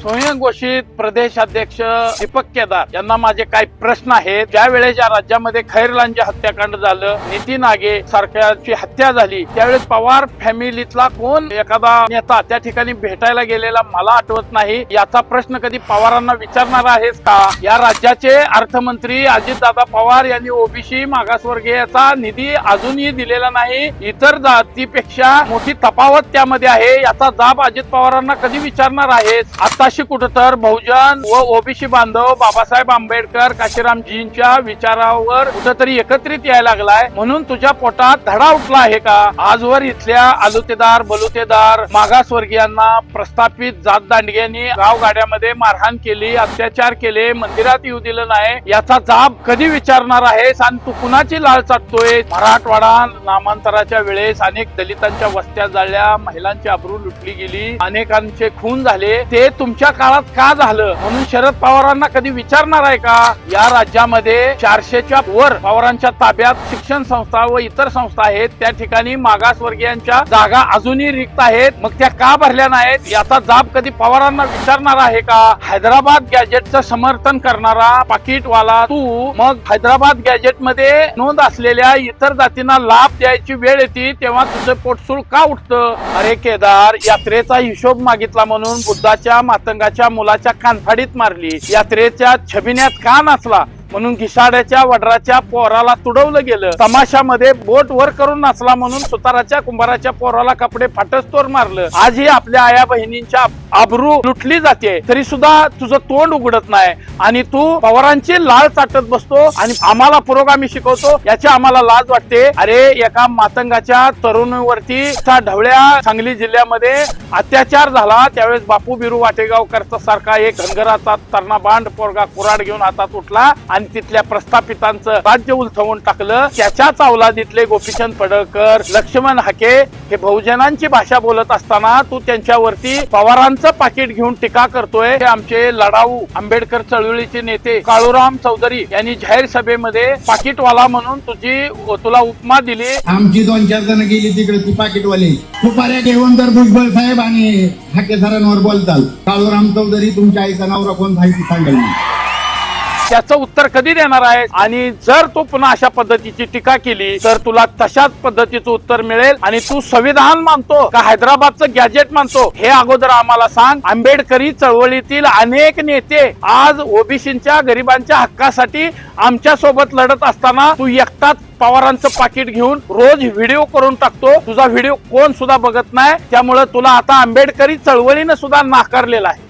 स्वयंघोषित प्रदेशाध्यक्ष दीपक केदार यांना माझे काही प्रश्न आहेत. ज्या वेळेस या राज्यामध्ये खैरलांचे हत्याकांड झालं नितीन आगे सारख्याची हत्या झाली त्यावेळेस पवार फॅमिलीतला कोण एखादा नेता त्या ठिकाणी भेटायला गेलेला मला आठवत नाही. याचा प्रश्न कधी पवारांना विचारणार आहेस का? या राज्याचे अर्थमंत्री अजितदादा पवार यांनी ओबीसी मागासवर्गीयाचा निधी अजूनही दिलेला नाही. इतर जातीपेक्षा मोठी तफावत त्यामध्ये आहे. याचा जाब अजित पवारांना कधी विचारणार आहेस? आता कुठं तर बहुजन व ओबीसी बांधव बाबासाहेब आंबेडकर काशीरामजींच्या विचारावर कुठंतरी एकत्रित यायला लागलाय. म्हणून तुझ्या पोटात धडा उठला आहे का? आजवर इथल्या आलुतेदार बलुतेदार मागासवर्गीयांना प्रस्थापित जात दांडग्यांनी गाव गाड्यामध्ये मारहाण केली अत्याचार केले मंदिरात येऊ दिलं नाही याचा जाब कधी विचारणार आहेस? आणि तू कुणाची लाळ चाटतोय? मराठवाडा नामांतराच्या वेळेस अनेक दलितांच्या वस्त्या जाळल्या महिलांची अब्रू लुटली गेली अनेकांचे खून झाले ते तू तुमच्या काळात का झालं? म्हणून शरद पवारांना कधी विचारणार आहे का? या राज्यामध्ये चारशेच्या वर पवारांच्या ताब्यात शिक्षण संस्था व इतर संस्था आहेत. त्या ठिकाणी मागासवर्गीयांच्या जागा अजूनही रिक्त आहेत. मग त्या का भरल्या नाहीत? याचा जाब कधी पवारांना विचारणार आहे का? हैदराबाद गॅजेटचं समर्थन करणारा पाकिटवाला तू मग हैदराबाद गॅजेटमध्ये नोंद असलेल्या इतर जातींना लाभ द्यायची वेळ येते तेव्हा तुझं पोटसूळ का उठतं? अरे केदार यात्रेचा हिशोब मागितला म्हणून बुद्धाच्या मातंगाच्या मुलाच्या कानफाडीत मारली. यात्रेच्या छबिन्यात का नाचला? म्हणून घिसाड्याच्या वडराच्या पोराला तुडवलं गेलं. तमाशामध्ये बोट वर करून नाचला म्हणून सुताराच्या कुंभाराच्या पोराला कपडे फाटस्तोर मारलं. आजही आपल्या आया बहिणींच्या आबरू लुटली जाते तरी सुद्धा तुझं तोंड उघडत नाही. आणि तू पवारांची लाळ चाटत बसतो आणि आम्हाला पुरोगामी शिकवतो याची आम्हाला लाज वाटते. अरे एका मातंगाच्या तरुणीवरती ढवळ्या सांगली जिल्ह्यामध्ये अत्याचार झाला. त्यावेळेस बापू बिरू वाटेगावकरचा सारखा एक घनगराचा तरणा बांड पोरगा कुराड घेऊन हातात उठला आणि तिथल्या प्रस्थापितांचं राज्य उलथवून टाकलं. त्याच्याच अवलादीतले गोपीचंद पडळकर लक्ष्मण हाके हे बहुजनांची भाषा बोलत असताना तू त्यांच्यावरती पवारांचं पाकिट घेऊन टीका करतोय हे आमचे लढाऊ आंबेडकर चळवळीचे नेते काळूराम चौधरी यांनी जाहीर सभेमध्ये पाकिटवाला म्हणून तुझी तुला उपमा दिली. आमची दोन चार जण गेली तिकडे ती पाकिटवाले. सुपाऱ्या घेऊन तर भुजबळ साहेब आणि हाके बोलतात बोलताल. काळूराम चौधरी तुमच्या आईचा नवरा कोण माहिती सांगेल त्याचं उत्तर कधी देणार आहे? आणि जर तू पुन्हा अशा पद्धतीची टीका केली तर तुला तशाच पद्धतीचं उत्तर मिळेल आणि तू संविधान मानतो का हैदराबादचं गॅजेट मानतो? हे अगोदर आम्हाला सांग. आंबेडकरी चळवळीतील अनेक नेते आज ओबीसीच्या गरिबांच्या हक्कासाठी आमच्यासोबत लढत असताना तू एकटाच पवारांचं पाकिट घेऊन रोज व्हिडिओ करून टाकतो. तुझा व्हिडिओ कोण सुद्धा बघत नाही. त्यामुळे तुला आता आंबेडकरी चळवळीनं सुद्धा नाकारलेला आहे.